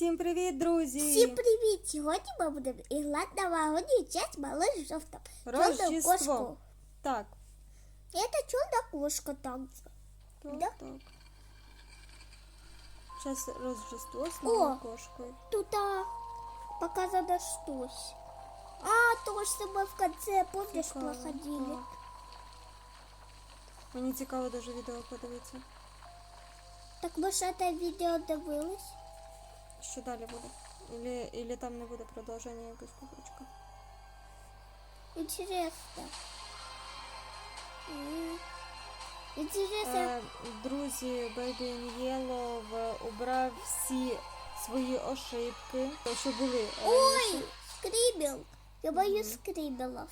Всім привіт, друзі! Всім привіт! Сьогодні ми будемо іграти новогодній час малыш жовтом. Рождество. кошку. Так. Это чудо кошка там. Так, Да? так. Зараз Рождество з новою О! кошкою. Тут а, показано штось. А, то, что мы в конце, помнишь, Цікаво, проходили. так. Мені цікаво даже відео подивитися. Так мы ж это видео дивились. Що далі буде? Ілі, ілі там не буде продовження якось кусочка. Интересно. М. Интересно. Е, друзі, Baby in Yellow убрав всі свої ошибки, що були раніше. Ой, скрибел. Я боюсь скрибелов.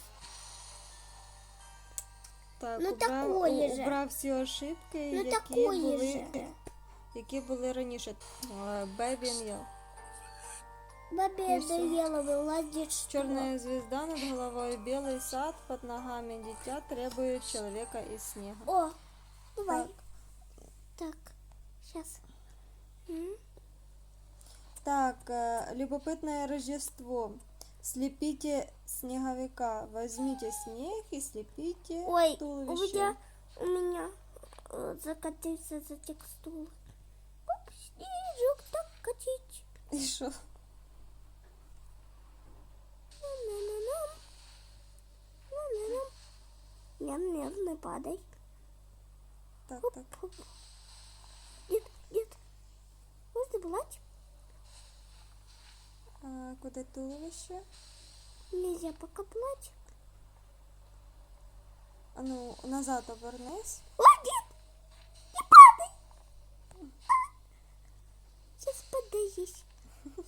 Так, Ну, убрав, такое у- же. убрав всі ошибки, Ну які такое були, же. які були раніше. Е, Baby in Yellow. Бабе И всё. надоело вылазить что? Черная звезда над головой, белый сад под ногами, дитя требует человека из снега. О, давай. Так. Так, сейчас. Так, э, любопытное Рождество. Слепите снеговика. Возьмите снег и слепите Ой, у туловище. меня, у меня э, закатился за текстуру. Оп, снежок так катить. И что? Ням-ням, не падай. Так, так. Нет, нет. Можно брать? А, куди туловище? Нельзя пока плать. А ну, назад обернись. О, нет! Сейчас подаюсь.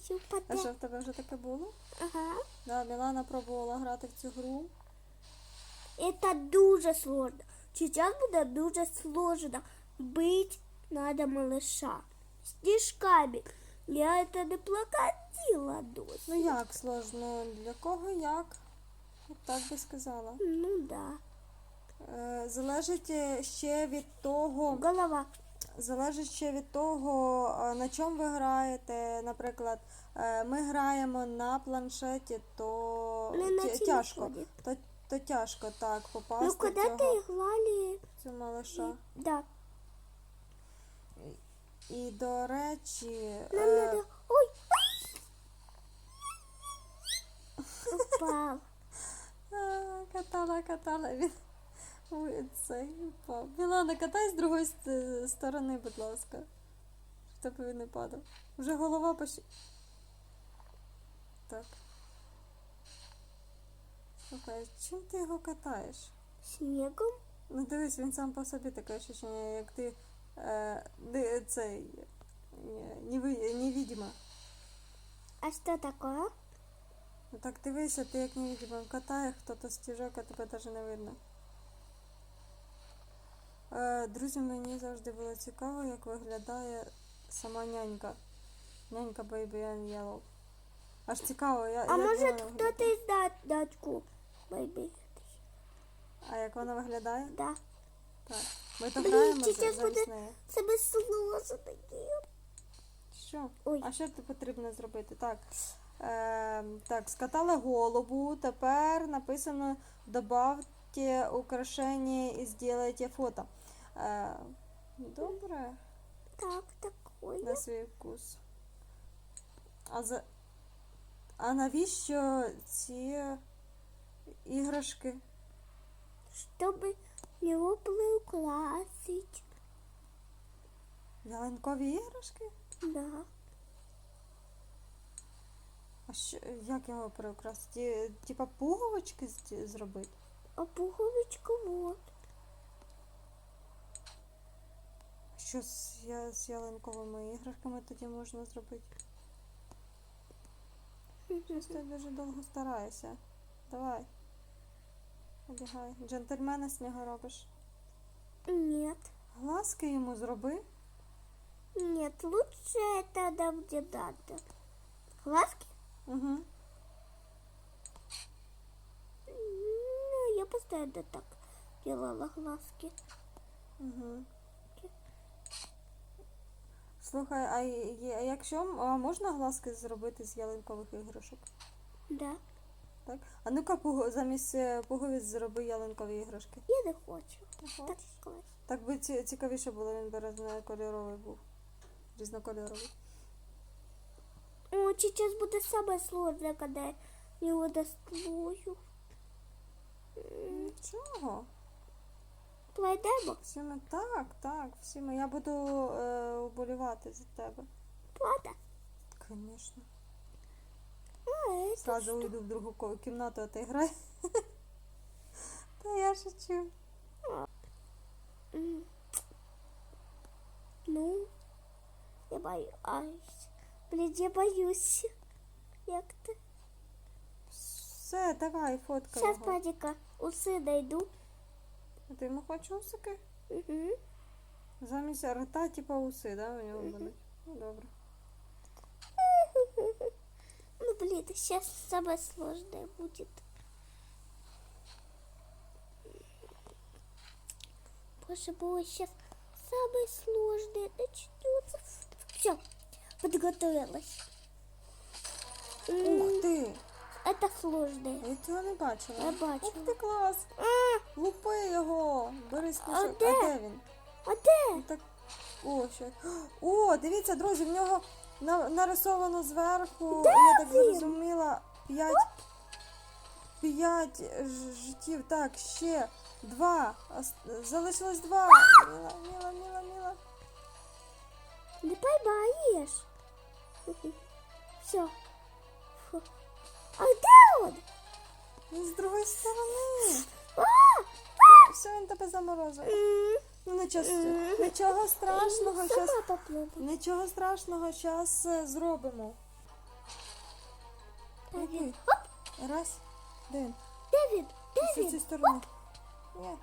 Все, А подай. що в тебе вже таке було? Ага. Да, Мілана пробувала грати в цю гру. Это дуже сложно. Сейчас будет дуже сложно быть надо малыша. Снежками. Я это не плакатила досі. Ну як сложно? Для кого як? От Так би сказала. Ну да. Е, Залежить е, ще від того, Голова. залежить ще від того, е, на чому ви граєте. Наприклад, е, ми граємо на планшеті, то на тяжко. То, то тяжко так попасти Ну когда цього, ты играли... цю малыша. Да. І до речі, Нам е, надо... Ой! Катала, катала він. Ой, цей упав. Мілана, катай з другої ст- сторони, будь ласка. Щоб тебе він не падав. Вже голова почти. Так. Слухай, чим ти його катаєш? Снегом? Ну дивись, він сам по собі таке ощущення, як ти е, ди- цей е, неви- невидима. А что такое? Ну так дивися, ти як невидима катає хто-то стіжок, а тебе навіть не видно. Е, друзі, мені завжди було цікаво, як виглядає сама нянька. Нянька Baby and Yellow. Аж цікаво, я, А як может вона кто-то виглядає. из дат датку? А як вона виглядає? Да. Так. Ми то Блін, граємо за, зараз замість буде- неї. Себе сложно таке. Що? Ой. А що ти потрібно зробити? Так. Е, так, скатали голубу. Тепер написано добавте украшення і сделайте фото. Е, добре, Так, такое. на свій вкус. А, за... а навіщо ці іграшки? Чтобы его приукрасить. Ялинкові іграшки? Да. А що, як його приукрасити? Типа пуговички зробити? А пуговичка вот. Що з, я, з ялинковими іграшками тоді можна зробити? Щось ти дуже довго стараєшся. Давай. Одягай. Джентльмена снігу робиш. Нет. Глазки йому зроби. Нет, лучше это нам не надо. Глазки? Угу. Ну, я постоянно так делала глазки. Угу. Слухай, а є- а якщо а можна глазки зробити з ялинкових іграшок? Да. Так? А ну-ка замість е, пуговиць зроби ялинкові іграшки. Я не хочу. Так клас. Так би ці- цікавіше було, він би різнокольоровий був. Різнокольоровий. О, сейчас будет самое сложное, когда я его дострою. М, Нічого. Пройдемо? Всі ми так, так, всі ми. Я буду е, уболівати за тебе. Правда? Звісно. А, Сразу уйду в другу кімнату, а ти грай. Та я шучу. Ну, я боюсь. Блин, я боюсь. Як ти? Все, давай, фотка Сейчас, його. Падика, усы найду. А Ти йому хочеш усики? Угу. Замість рта, типа уси, да, у нього будуть? Ну, добре. Ну, блин, сейчас самое сложное будет. Боже мой, сейчас самое сложное начнется. Все, подготовилась. Ух ти! Это сложное. Я цього не бачила. Я бачила. Ух ти, клас! А, Лупи його! Бери список. де? А де він? а де? Ну, Так, о, ще. О, дивіться, друзі, в нього на- нарисовано зверху, я так він? зрозуміла, п'ять, п'ять життів. Так, ще два. Залишилось два. Міла, міла, міла, міла. Не поймаешь. Все. А где он? Він з другої сторони. Все, він тебе заморозив. Ну, нічого, нічого страшного, щас, нічого страшного, зараз зробимо. Раз, де він? Дэвид, З цієї сторони. Ні.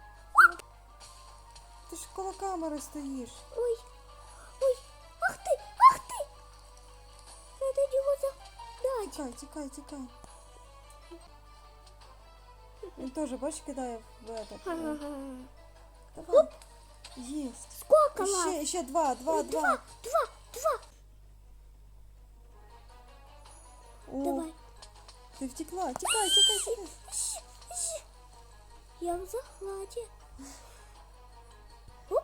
Ти ж коло камери стоїш. Ой, Тікай, тікай, тікай. Він теж, бачиш, кидає в этот. Ха-ха-ха. Давай. Єсть. Сколько І лап? Ще, ще два, два, Два, два. два, два. О, Давай. ти втекла. Тікай, тікай, тікай. Щ, щ. Я в захвате. Оп,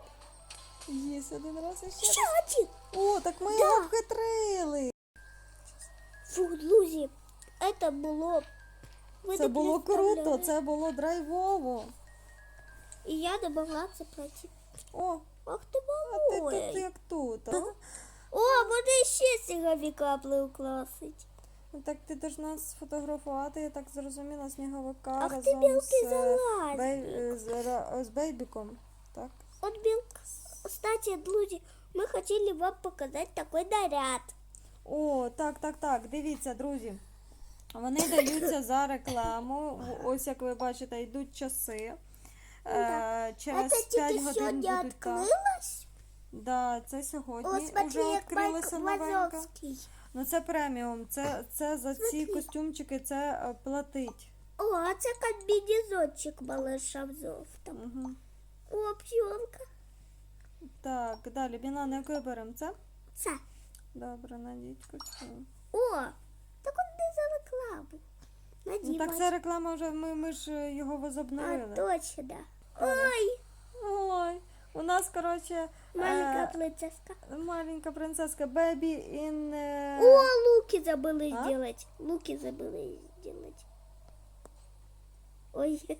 Єсть, один раз і ще еще раз. один. О, так ми Да. його обхитрили. Фу, друзі, это було. ви Це було круто, це було драйвово. І я це пройти. О, Ах ти а ти тут як тут, а? О, вони ще сніговика класить. Ну, Так ти должна сфотографувати, я так зрозуміла, сніговика Ах ти разом білки з, е, бей- е, з, з бейбіком. Так? От білка. Кстати, друзі, ми хотіли вам показати такий наряд. О, так, так, так. Дивіться, друзі. Вони даються за рекламу. Ось як ви бачите, йдуть часи. Е, через Це 5 тільки годин сьогодні будуть так. відкрилось. Да, це сьогодні О, смотри, вже як відкрилося новенька. Вазовський. Ну це преміум. Це, це за ці костюмчики це е, платить. О, а це комбінезончик малыша жовтом. Угу. О, п'йонка. Так, далі. Білана, яку беремо? Це? Це. Добре, надіть костюм. О, так он не за рекламу. Ну Надівати. так це реклама вже ми, ми ж е, його А, возобновили. точно. Ладно. Ой, Ой, у нас, коротше, маленька е, принцеска. маленька принцеска Baby in... е, О, луки забыли А? сделать. Луки забыли сделать. Ой,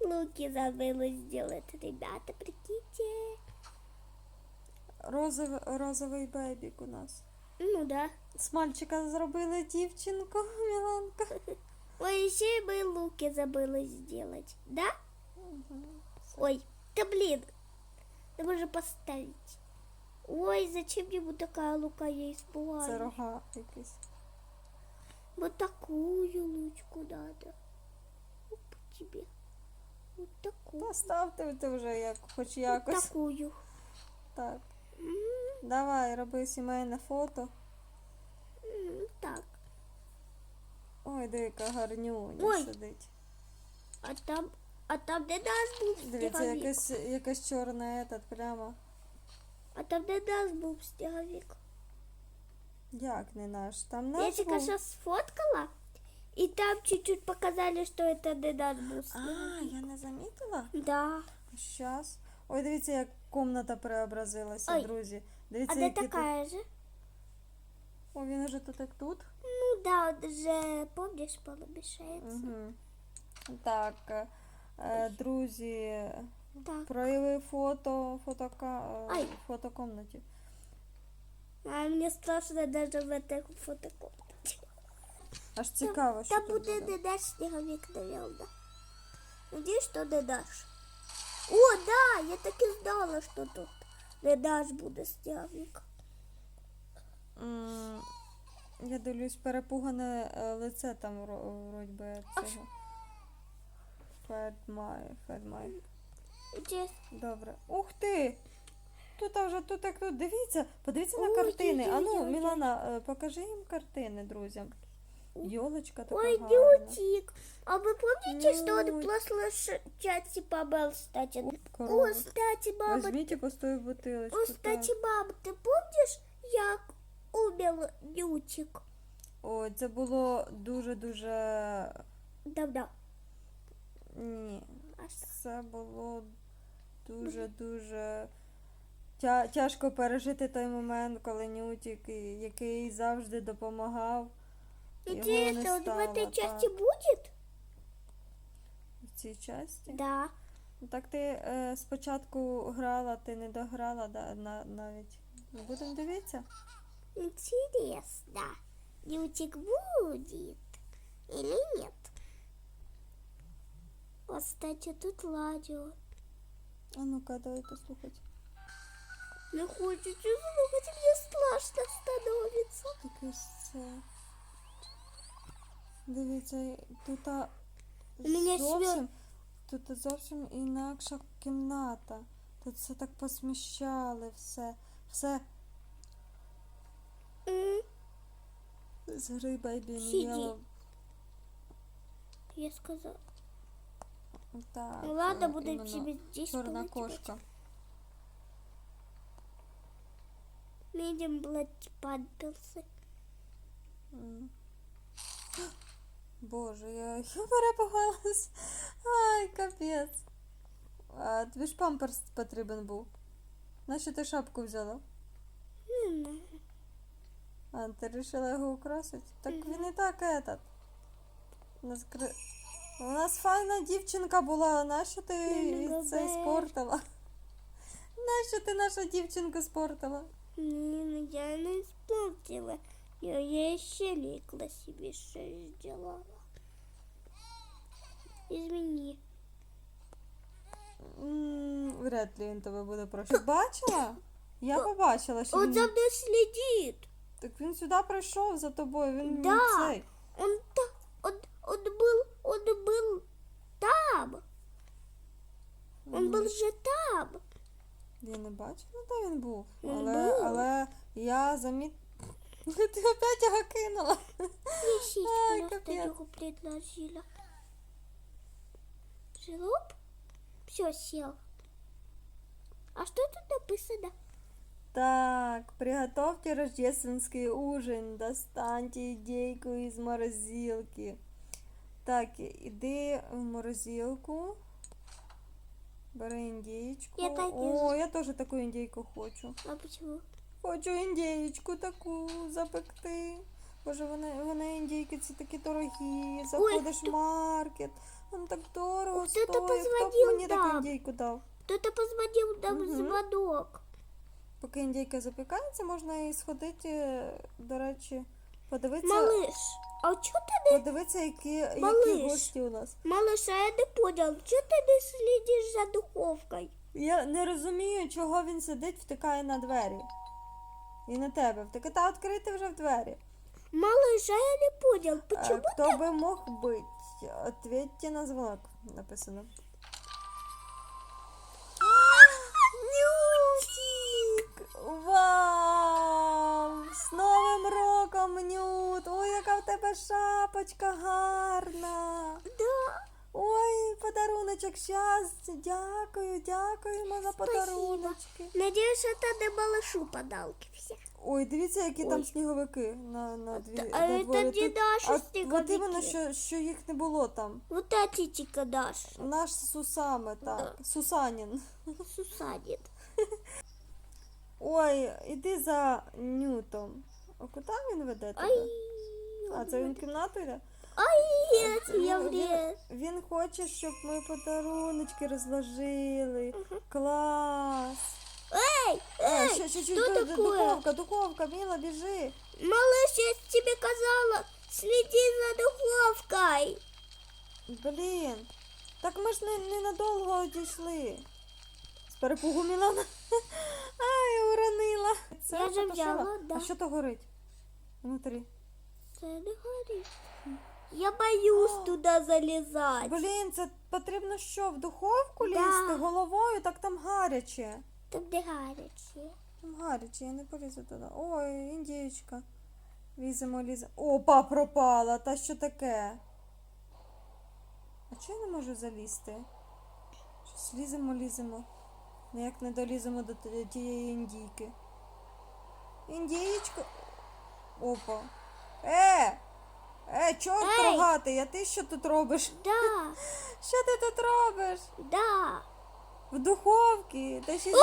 луки забыли сделать, ребята, прикиньте. розовий, розовий бейбік у нас. Ну да. З мальчика зробили дівчинку, Міланка. Ой, еще мы луки забыли сделать, да? Ой, да блин, да можно поставить. Ой, зачем ему такая лука, я Це испугалась. рога якісь. Вот такую лучку надо. Оп, тебе. Вот такую. Та ставте ти вже як, хоч Вот якось. такую. Так. Давай, роби сімейне фото. Так. Ой, дика гарнюня Ой. сидить. А там, а там де нас був Дивіться, сніговик. якесь, якесь чорне етат прямо. А там не наш був сніговик. Як не наш? Там Я наш тільки був. що сфоткала, і там чуть-чуть показали, що це не наш був А, я не замітила? Да. Щас. Ой, дивіться, як комната преобразилася, Ой. друзі. А Дивіться, де які тут... така же? О, він уже тут як тут. Ну да, он же, помнишь, полумешается. Угу. Так, е, е, друзі, Так. прояви фото, фотока, е, Ай. фотокомнаті. А мне страшно даже в этой фотокомнате. Аж цікаво, що Там буде буде. не наш снеговик, наверное. Надеюсь, что не наш. О, да, я так и знала, что тут не наш буде. М, Я дивлюсь, перепугане е, лице там вро- вроді би цього. Федмай, Федмай. Добре. Ух ти! Тут а вже тут як тут. Дивіться, подивіться на Ой, картини. Ану. Мілана, е, покажи їм картини, друзям. Йолочка така Ой, гарна. Нютик. А вы помните, что он Нют. просто части побыл, кстати? О, Корова. кстати, мама, Візьміть і постою бутилочку. О, так. кстати, мам, ты помнишь, як умер Нютик? Ой, це було дуже-дуже. Давно. Ні. А Це було дуже-дуже тя- тяжко пережити той момент, коли Нютік, і- який завжди допомагав. Интересно, он в этой части так. будет? В цій часті. Да. Ну, Так ти е, спочатку грала, ти не дограла да, на, навіть. Будемо дивитися? Интересно, Нютик будет или нет? Вот, кстати, тут радио. А ну-ка, давай послухати. Не хочется слушать, мне страшно становится. Якийсь це. Дивіться, тут зовсім, тут зовсім інакша кімната. Тут все так посміщали, все. Все М, з риба і Сиди. Я сказала. Так, Ну ладно, е, буду тебе здесь Чорна кошка. Видим блядь, памперсы. М. Боже, я, я перепугалась. Ай, капець. А, тобі ж памперс потрібен був. Нащо ти шапку взяла? Не. А, ти вирішила його украсити? Так він і так этот. Нас кри... У нас файна дівчинка була, нащо ти це спортила? Нащо ти нашу дівчинку спортила? Не, ну я не испортила. Я, я еще ликла себе шесть сделала. Извини. М, Вряд ли він тебе буде прощати. Бачила? Я побачила, що Он він... за мной следит. Так він сюди прийшов за тобою, він Да. цей. Он, та, он, он был, он был там. Он был же там. Я не бачила, де він був. Він Але, був. але я заміт... Ти опять його кинула. Несите, Ай, пожалуйста, капец. его предложила. Шелуп? Все, сел. А что тут написано? Так, приготовьте рождественский ужин, достаньте идейку из морозилки. Так, іди в морозилку. Бери індійку. Я так і О, я теж таку індійку хочу. А почему? Хочу індійку таку запекти. Боже, вони, вони індійки ці такі дорогі. Заходиш в маркет. Воно так дорого Хто-то стоїть. Хто б позвонив мені таку нам. індійку дав? Кто-то позвонил нам в Мгм. звонок. Поки індійка запікається, можна і сходити, до речі, подивитися, Малыш, а что ты не... подивитися, які, які Малиш. гості у нас. Малыш, а я не понял, что ты не следишь за духовкой? Я не розумію, чого він сидить, втикає на двері. І на тебе. Втикає, та відкрити вже в двері. Малыш, а я не понял, Е, почему? Хто би мог бути? Ответьте на звонок, написано. Нютик! Вау! З Новим роком, Нют! Ой, яка в тебе шапочка гарна! Да. Ой, подаруночок, щас. Дякую, дякуємо за подаруночки. Надеюсь, это не малышу подарки все. Ой, дивіться, які там Ой. сніговики на, на дві. А на это дворі. не Тут- наши а, снеговики. От іменно, що, що їх не було там. Вот эти тика наши. Наш Сусаме, так. Сусанін. Сусанин. Ой, іди за Ньютом. А куди він веде тебе? Ай, А це він в кімнату йде? ай, нет, Це я він, він, влез. він хоче, щоб ми подаруночки розложили. Клас. Эй, Е, эй, що, що, що, что ду- ду- такое? духовка, духовка, Міла, біжи. Малыш, я тебе казала, следи за духовкой. Блін. Так ми ж не, ненадовго одійшли. З перепугу Мілана. Ай, уронила. Це Я же потушила. взяла, да. А що то горить? Внутрі. Да не горит. Я боюсь туда залезать. Блін, це потрібно що, в духовку Да. лізти головою, так там гаряче. Там де гаряче. Там гаряче, я не полізу туди. Ой, індієчка. Ліземо, ліземо. Опа, пропала. Та що таке? А чого я не можу залізти? Щось ліземо, ліземо. Ніяк не доліземо до тієї індійки. Індієчка. Опа. Е! Е, чорт Ей! рогатий, а ти що тут робиш? Да, Що ти тут робиш? да. В духовці. Та ще й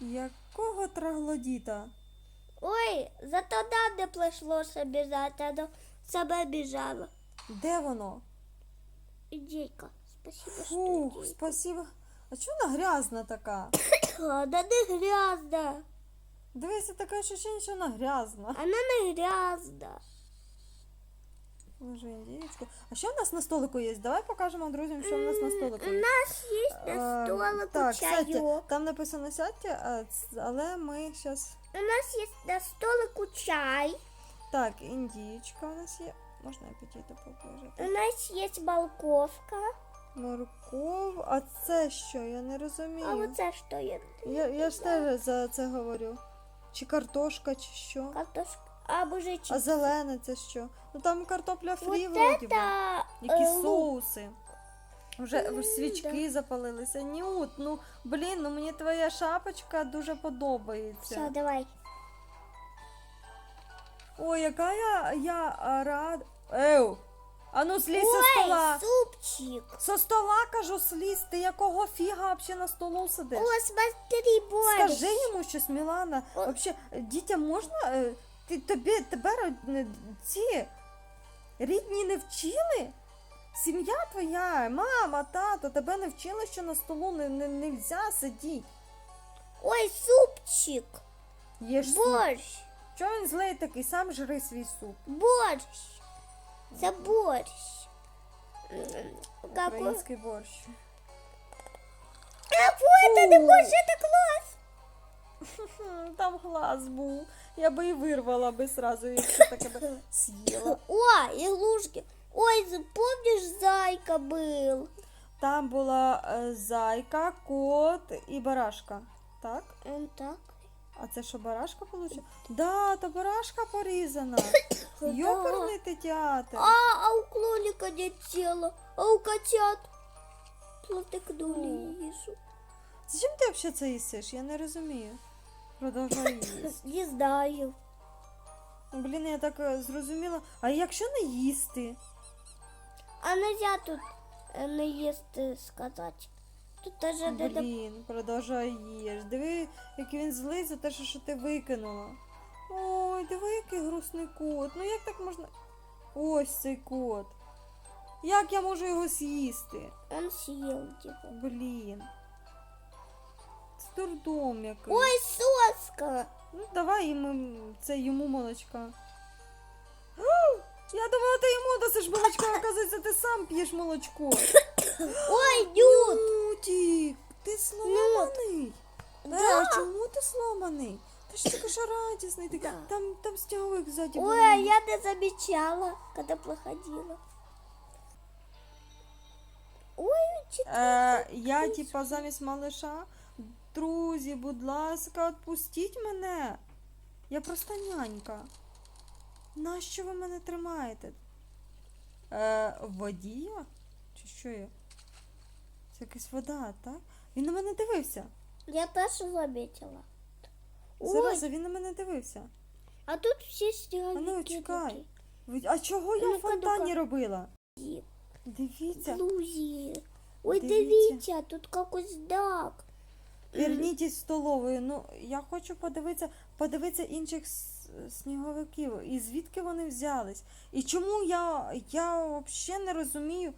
Якого траглодіта? Ой, зато нам не пришлось обижать, оно сама бежала. Де воно? Идейка, спасибо, Фух, что идейка. спасибо. А чого вона грязна така? Она не грязна. Дивися, таке ощущення, що вона грязна. Она не грязна. Ложи індієчку. А що в нас на столику є? Давай покажемо друзям, що в нас на столику У є. нас есть на Е, столику Так, сядьте. Там написано сядьте, а, ц- але ми зараз. У нас есть на столику чай. Так, індієчка у нас є. Можна апетиту положити. У нас есть морковка. Морков. А це що? Я не розумію. А вот это что я? Я, я ж теж за це говорю. Чи картошка, чи що. Картошка. А боже, чи... А зелене це що? Ну там картопля фрі Вот вроді это Які э, лук. соуси. Вже М, свічки запалилися. Нют, ну блін, ну мені твоя шапочка дуже подобається. Все, давай. Ой, яка я, я рад. Еу! А ну слізь со Ой, стола. супчик. Со стола кажу, слізь. Ти якого фіга взагалі на столу сидиш? О, смотри, борщ. Скажи йому щось, Мілана. Вообще, дітям можна. е, Ти тобі тебе ці рідні не вчили? Сім'я твоя, мама, тато, тебе не вчили, що на столу не, не, нельзя сидіти. Ой, супчик. Суп. Борщ. Чого він злий такий? Сам жри свій суп. Борщ За борщ. М, Какой? Український борщ. А, вот это Фу. борщ, это класс. Хм, Там глаз був. Я би і вирвала би сразу, якщо таке би з'їла. О, иглушки. Ой, з- помнишь, зайка был? Там була е, зайка, кот і барашка. Так? Он так. А це що, барашка получила? Да, то барашка порізана. Йоперний ти театр. А, а у кролика нет тела, а у котят протыкнули їжу. Зачем ти взагалі це їсиш? Я не розумію. Продовжуй їсти. Не знаю. Блін, я так е, зрозуміла. А якщо не їсти? А нельзя тут э, наїсти сказати. Тут не до... Блін, продовжуй їж. Диви, який він злий за те, що ти викинула. Ой, диви, який грустний кот. Ну як так можна. Ось цей кот. Як я можу його з'їсти? Он съел его. Блін. Це дурдом який. Ой, соска! Ну, давай йому це йому молочка. Я думала, ти йому досиш молочка, а оказується, ти сам п'єш молочко. Ой, Нют! Нютік, ти сломаний. Е, а чому ти сломаний? Ти ж тільки що Да. там, там стяговик ззаді. Ой, а я не замечала, когда проходила. Ой, Е, я, типа, замість малиша. Друзі, будь ласка, відпустіть мене. Я просто нянька. Нащо ви мене тримаєте? Е, в воді я? Чи що я? Це якась вода, так? Він на мене дивився. Я теж заметила. Зараза, він на мене дивився. а тут всі А сніговики. ну, чекай. А чого я в фонтані робила? Дивіться. Друзі. Ой, Дивіться. дивіться, тут якийсь дак. Верніть з столовою. Ну, я хочу подивитися, подивитися інших сніговиків. І звідки вони взялись? І чому я, я взагалі не розумію.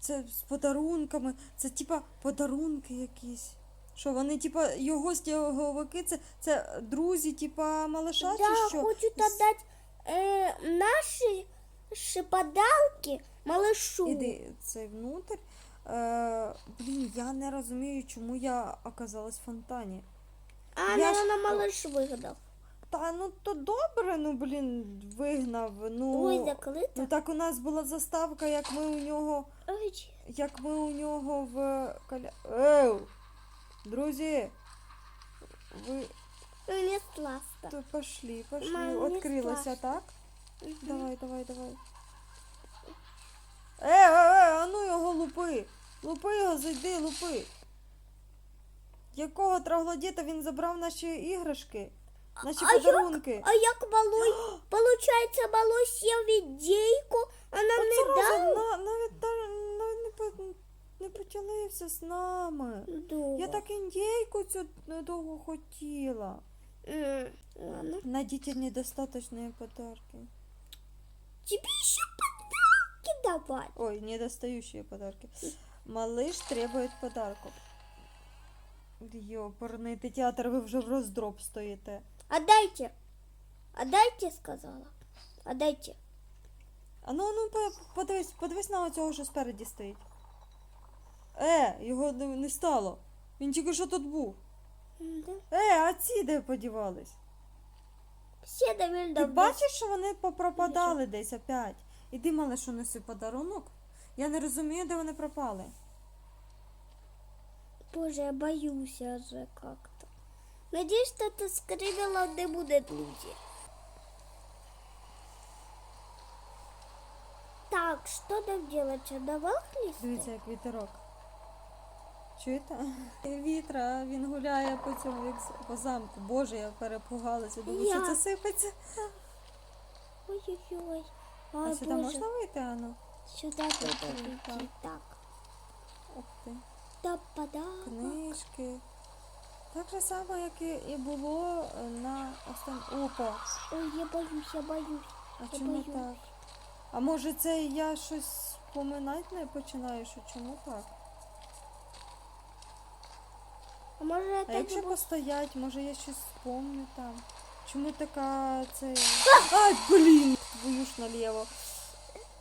Це з подарунками. Це типа подарунки якісь. Що вони, типа, його сніговики, це, це друзі, типа малыша, Да, чи що? хочуть отдать э, наші ши подарки малышу. Іди цей внутрь. Е, блін, я не розумію, чому я оказалась в фонтані. А, я ж- наверное, малыш вигадав. Та ну то добре, ну блін, вигнав. Ну, Ой, закрито. ну так у нас була заставка, як ми у нього, Ой, як ми у нього в каля. Еу! Друзі! Ви не сласта. то пошли, пошли. Мам, Открилася, так? Давай, давай, давай. Е, е, е, а ну його лупи. Лупи його, зайди, лупи. Якого троглодіта він забрав наші іграшки? Наші А як? подарунки. А як малой, получається, малой сів ідейку, а нам От не дав? на- навіть, та- навіть не, не поділився з нами. Довго. Я так індійку цю недовго хотіла. М, Ладно. Найдите недостаточные подарки. Тебе ще подарки давати. Ой, недостающие подарки. Малыш требует подарков. Йопарний ти театр, ви вже в роздроб стоїте. Отдайте. Отдайте, сказала. Отдайте. А ну, ну подивись, подивись на оцього, що спереді стоїть. Е, його не, не стало. Він тільки що тут був. Е, а ці де подівались? Всі довольно Ти бачиш, що вони попропадали десь опять? Іди, малишу, неси подарунок. Я не розумію, де вони пропали. Боже, я боюсь уже как-то. Надеюсь, что это скривило не будет люди. Так, что нам делать? Наверх Дивіться, як вітерок. Чуєте? Вітра, він гуляє по цьому як по замку. Боже, я перепугалася. Думаю, що це сипеться. Ой-ой-ой. А сюди можна вийти, Анна? Сюда надо Так. Так. Ух ти. Да подарок. Книжки. Так же само, як і, було на остан... Опа. Ой, я боюсь, я боюсь. А Я чому боюсь. так? А може це я щось поминати не починаю, що чому так? А может А якщо постоять, може я щось спомню там. Чому така це. Ай, блін! Твою ж наліво.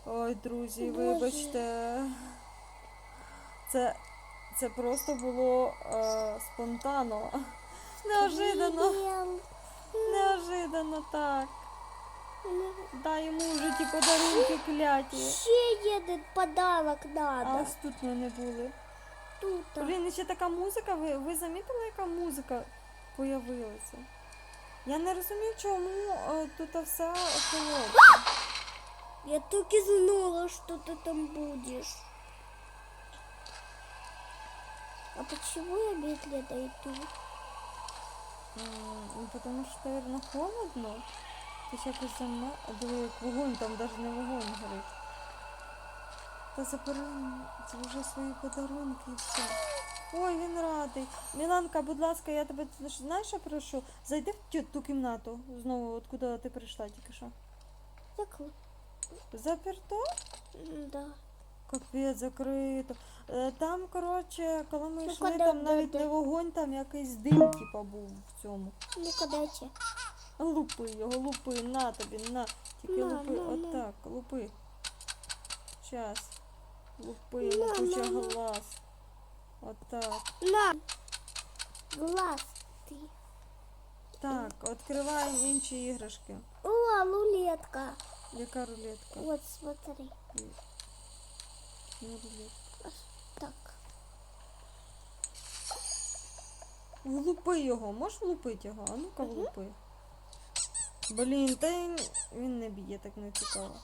Ой, друзі, вибачте. Це. Це просто було е, спонтанно. Неожиданно. Неожиданно так. Дай йому вже ті подарунки кляті. Ще один подарок А надо. ось тут ми не були. Тут. Блін, і ще така музика, ви, ви замітили, яка музика появилася? Я не розумію, чому е, тут все холодно. Я так и знала, что ты там будешь. А почему я медленно иду? М, Ну, тому що, наверное, холодно. Ти ще якось зама... Диви, вогонь, там навіть не вогонь горить. Та забери вже свої подарунки і все. Ой, він радий. Міланка, будь ласка, я тебе знаєш, що прошу? Зайди в тю, ту кімнату знову, откуда ти прийшла тільки що. Так, Заперто? да. Капець, закрито. Е, Там, коротше, коли ми Ну, йшли, там навіть не вогонь, там якийсь дим, типа, був в цьому. Ну-ка дайте. Лупи його, лупи, на тобі, на. Тільки На, лупи, на, на. лупи. Щас. Лупи, На, лупуча на, на. глаз. Отак. На. Глаз ты. Так, відкриваємо інші іграшки. О, лулетка. Яка рулетка? Вот, смотри. Не рулетка. Так. Влупи його, можеш влупити його? А ну-ка влупи. Блін, та він не б'є, так не цікаво.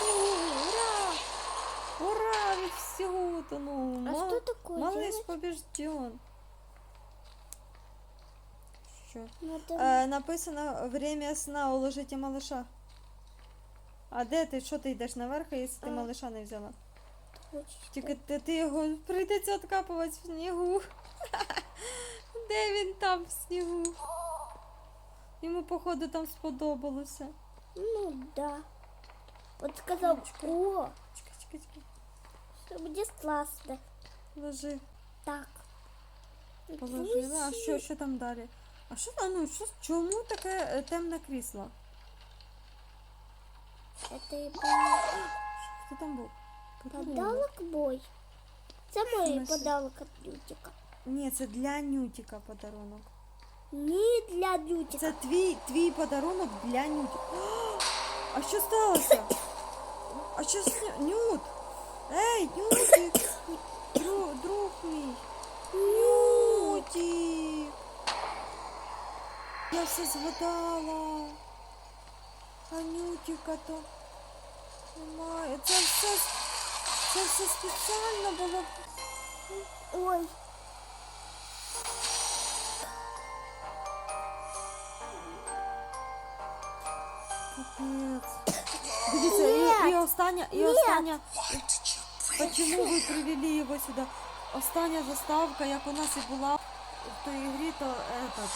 він утонув в снігу! Ура! Ура! Від всього утонув! А Мал- что такое? Малыш делать? побежден. Що? Надо- Е, написано время сна, уложите малыша. А де ти? Що ти йдеш наверх, якщо ти А. малыша не взяла? Точно. Тільки ти, ти його прийдеться откапувати в снігу. Де він там в снігу? Йому, походу, там сподобалося. Ну да. Вот сказал, Мамочка. о, Чекай, чекай, чекай. что будет классно. Ложи. Так. Положила. А що, що там далі? А що там? Ну, що, чому таке е, темне крісло? Это я поняла. Хто там був? Подарунок. Подарок мой. Це мой смысле? подарок от Лютика. Ні, це для Нютіка подарунок. Не для Лютика. Це твій, твій подарунок для Нютіка. А що сталося? А що з Нют? Ей, Нютік! Друг, друг мій. Нютік! Я все згадала. А Нютіка то немає. Це все, це все спеціально було. Ой, Капець. Остання, і остання. Почему ви привели його сюди? Остання заставка, як у нас і була в той грі, то этот.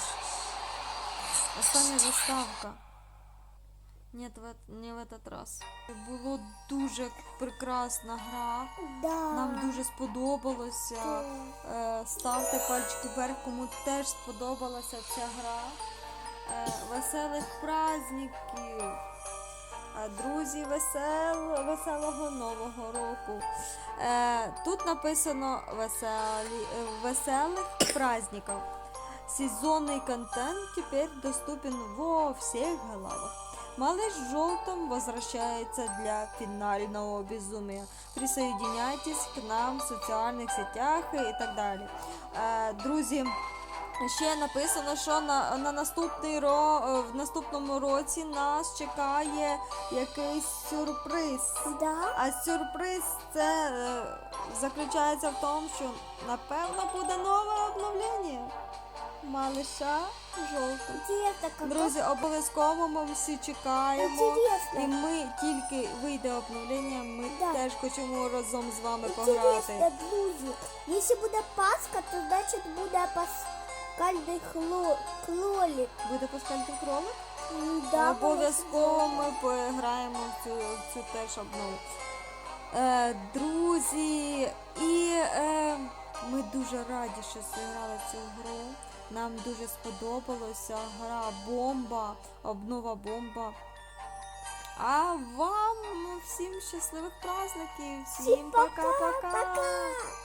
Остання заставка. Ні, в, не в этот раз. Було дуже прекрасна гра. да. Нам дуже сподобалося. Так. Е, Ставте пальчики вверх, кому теж сподобалася ця гра. Е, Веселих праздників. Друзі, весел, веселого нового року. Е, Тут написано веселі, веселих праздників. Сезонный контент теперь доступен во всех головах. Малыш в желтом возвращается для финального безумия. Присоединяйтесь к нам в соціальних сетях і так далі. Е, друзі, ще написано, що на, на наступний ро, е, в наступному році нас чекає якийсь сюрприз. Да. А сюрприз це е, заключається в тому, що напевно буде нове обновлення. Малиша как Друзі, обов'язково ми всі чекаємо. І ми тільки вийде обновлення, ми Да. теж хочемо разом з вами Интересно, пограти. друзі. Если буде Пасха, то значить буде паскальний хло... клолік. Буде паскальний кролик? Да, Обов'язково ми пограємо в цю, в цю теж обнову. Е, друзі, і е, ми дуже раді, що зіграли цю гру. Нам дуже сподобалося. Гра бомба, обнова бомба. А вам всім щасливих праздників. Всім пока-пока. пока.